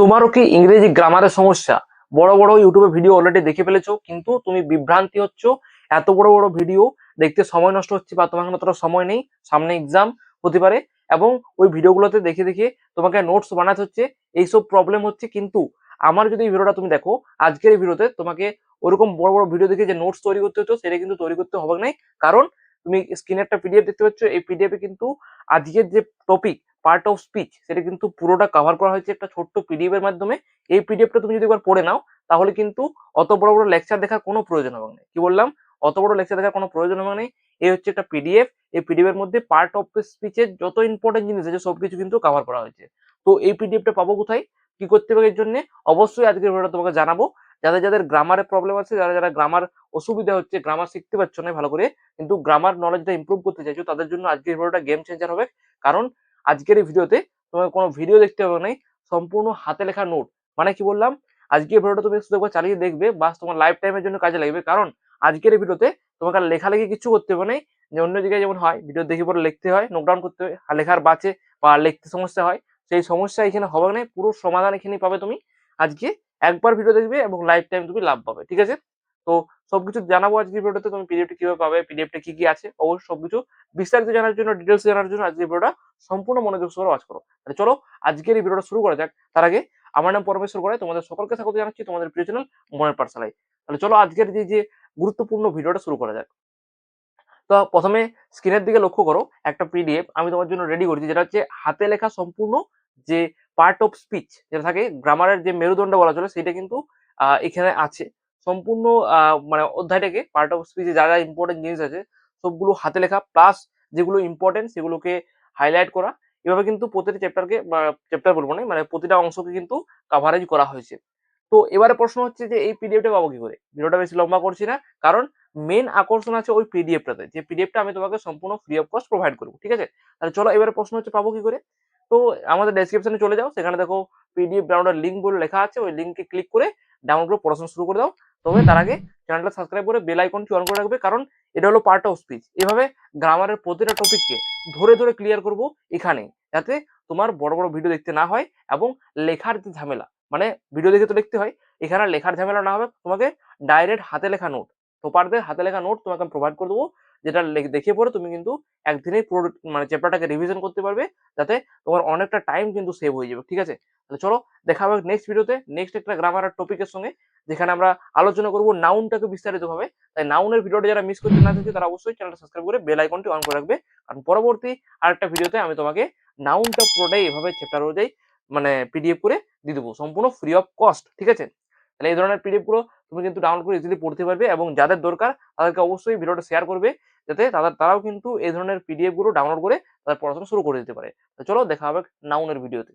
তোমারও কি ইংরেজি গ্রামারের সমস্যা? বড় বড় ইউটিউবে ভিডিও অলরেডি দেখে ফেলেছো, কিন্তু তুমি বিভ্রান্তি হচ্ছ। এত বড় বড় ভিডিও দেখতে সময় নষ্ট হচ্ছে বা তোমার অতটা সময় নেই, সামনে এক্সাম হতে পারে, এবং ওই ভিডিওগুলোতে দেখে দেখে তোমাকে নোটস বানাতে হচ্ছে। এইসব প্রবলেম হচ্ছে, কিন্তু আমার যদি এই ভিডিওটা তুমি দেখো, আজকের এই ভিডিওতে তোমাকে ওরকম বড় বড় ভিডিও দেখে যে নোটস তৈরি করতে হতো সেটা কিন্তু তৈরি করতে হবে নাই। কারণ তুমি স্ক্রিনে একটা পিডিএফ দেখতে পাচ্ছ, এই পিডিএফে কিন্তু আজকের যে টপিক পার্ট অফ স্পিচ সেটা কিন্তু পুরোটা কভার করা হয়েছে একটা ছোট্ট পিডিএফ এর মাধ্যমে। এই পিডিএফটা তুমি যদি একবার পড়ে নাও, তাহলে কিন্তু অত বড় বড় লেকচার দেখার কোনো প্রয়োজন হবে না। কি বললাম? অত বড় লেকচার দেখার কোনো প্রয়োজন হবে না। এই হচ্ছে একটা পিডিএফ এই পিডিএফ এর মধ্যে পার্ট অফ স্পিচের যত ইম্পর্টেন্ট জিনিস আছে সবকিছু কিন্তু কভার করা হয়েছে। তো এই পিডিএফটা পাবো কোথায়? কি করতে হবে এর জন্য? অবশ্যই আজকের ভিডিওটা তোমাকে জানাব। যাদের যাদের গ্রামারের প্রবলেম আছে, যারা যারা গ্রামার অসুবিধা হচ্ছে গ্রামার শিখতে পারছ না ভালো করে, কিন্তু গ্রামার নলেজটা ইমপ্রুভ করতে চাইছো, তাদের জন্য আজকের ভিডিওটা গেম চেঞ্জার হবে। কারণ আজকের এই ভিডিওতে তোমাকে কোনো ভিডিও দেখতে হবে না সম্পূর্ণ হাতে লেখা নোট। মানে কি বললাম? আজকের ভিডিওটা তুমি শুধু একবার চালিয়ে দেখবে, বাস তোমার লাইফ টাইমের জন্য কাজে লাগবে। কারণ আজকের এই ভিডিওতে তোমাকে লেখালেখি কিছু করতে হবে না যে অন্য জায়গায় যেমন হয় ভিডিও দেখে পরে লিখতে হয় নোট ডাউন করতে হয় লেখার বাঁচে বা লিখতে সমস্যা হয়, সেই সমস্যা এখানে হবে না পুরো সমাধান এখানেই পাবে তুমি। আজকে একবার ভিডিও দেখবে এবং লাইফ টাইম তুমি লাভ পাবে, ঠিক আছে? তো সবকিছু জানাব আজকে ভিডিওতে তুমি পিডিএফটা কীভাবে পাবে পিডিএফটা কি কি আছে, অবশ্যই সবকিছু বিস্তারিত জানার জন্য ডিটেলস জানার জন্য আজকে ভিডিওটা সম্পূর্ণ মনোযোগ সহকারে ওয়াচ করো। তাহলে চলো, আজকের এই ভিডিওটা শুরু করা যাক। তার আগে আমার নাম পরমেশ্বর করে তোমাদের সকলকে স্বাগত জানাচ্ছি, তোমাদের প্রিয় চ্যানেল মনের পাঠশালায়। তাহলে চলো, আজকের যে যে গুরুত্বপূর্ণ ভিডিওটা শুরু করা যাক। তো প্রথমে স্ক্রিনের দিকে লক্ষ্য করো, একটা পিডিএফ আমি তোমার জন্য রেডি করেছি, যেটা হচ্ছে হাতে লেখা সম্পূর্ণ যে পার্ট অফ স্পিচ যেটা থাকে গ্রামারের যে মেরুদণ্ড বলা চলে, সেটা কিন্তু এখানে আছে। সম্পূর্ণ মানে অধ্যায়টাকে পার্ট অফ স্পিচে যা যা ইম্পর্টেন্ট জিনিস আছে, সবগুলো হাতে লেখা প্লাস যেগুলো ইম্পর্টেন্ট সেগুলোকে হাইলাইট করা। এভাবে কিন্তু প্রতিটা চ্যাপ্টারকে চ্যাপ্টার বলব না মানে প্রতিটা অংশকে কিন্তু কাভারেজ করা হয়েছে। তো এবারে প্রশ্ন হচ্ছে যে, এই পিডিএফটা পাবো কি করে? ভিডিওটা বেশি লম্বা করছি না, কারণ মেন আকর্ষণ আছে ওই পিডিএফটাতে যে পিডিএফটা আমি তোমাকে সম্পূর্ণ ফ্রি অফ কস্ট প্রোভাইড করব, ঠিক আছে? তাহলে চলো এবারে প্রশ্ন হচ্ছে পাবো কি করে? তো আমাদের ডেসক্রিপশনে চলে যাও, সেখানে দেখো পিডিএফ ডাউনলোড লিঙ্ক বলে লেখা আছে, ওই লিঙ্কে ক্লিক করে ডাউনলোড করে পড়াশোনা শুরু করে দাও। তবে তার আগে চ্যানেলটা সাবস্ক্রাইব করে বেল আইকনটি অন করে রাখবে, কারণ এটা হলো পার্ট অফ স্পিচ এভাবে গ্রামারের প্রতিটা টপিককে ধরে ধরে ক্লিয়ার করব এখানে, যাতে তোমার বড় বড় ভিডিও দেখতে না হয় এবং লেখার যে ঝামেলা মানে ভিডিও দেখে তো লিখতে হয়, এখানে লেখার ঝামেলা না হবে, তোমাকে ডাইরেক্ট হাতে লেখা নোট টপারদের হাতে লেখা নোট তোমাকে আমি প্রোভাইড করে দেবো, যেটা দেখে পরে তুমি কিন্তু একদিনেই পুরো মানে চ্যাপ্টারটাকে রিভিশন করতে পারবে, যাতে তোমার অনেকটা টাইম কিন্তু সেভ হয়ে যাবে, ঠিক আছে? তাহলে চলো, দেখা হবে নেক্সট ভিডিওতে নেক্সট একটা গ্রামারের টপিকের সঙ্গে, যেখানে আমরা আলোচনা করব নাউনটাকে বিস্তারিতভাবে, তাই নাউনের ভিডিওটা যারা মিস করতে না চাইছে তারা অবশ্যই চ্যানেলটা সাবস্ক্রাইব করে বেল আইকনটি অন করে রাখবে, কারণ পরবর্তী আরেকটা ভিডিওতে আমি তোমাকে নাউনটা পুরোটাই এভাবে চ্যাপ্টার অনুযায়ী মানে পিডিএফ করে দিয়ে দেবো, সম্পূর্ণ ফ্রি অফ কস্ট ঠিক আছে? তাহলে এই ধরনের পিডিএফগুলো তুমি কিন্তু ডাউনলোড করে ইজিলি পড়তে পারবে এবং যাদের দরকার তাদেরকে অবশ্যই ভিডিওটা শেয়ার করবে যাতে তাদের, তারাও কিন্তু এই ধরনের পিডিএফগুলো ডাউনলোড করে তাদের পড়াশোনা শুরু করে দিতে পারে। চলো দেখা হবে নাউনের ভিডিওতে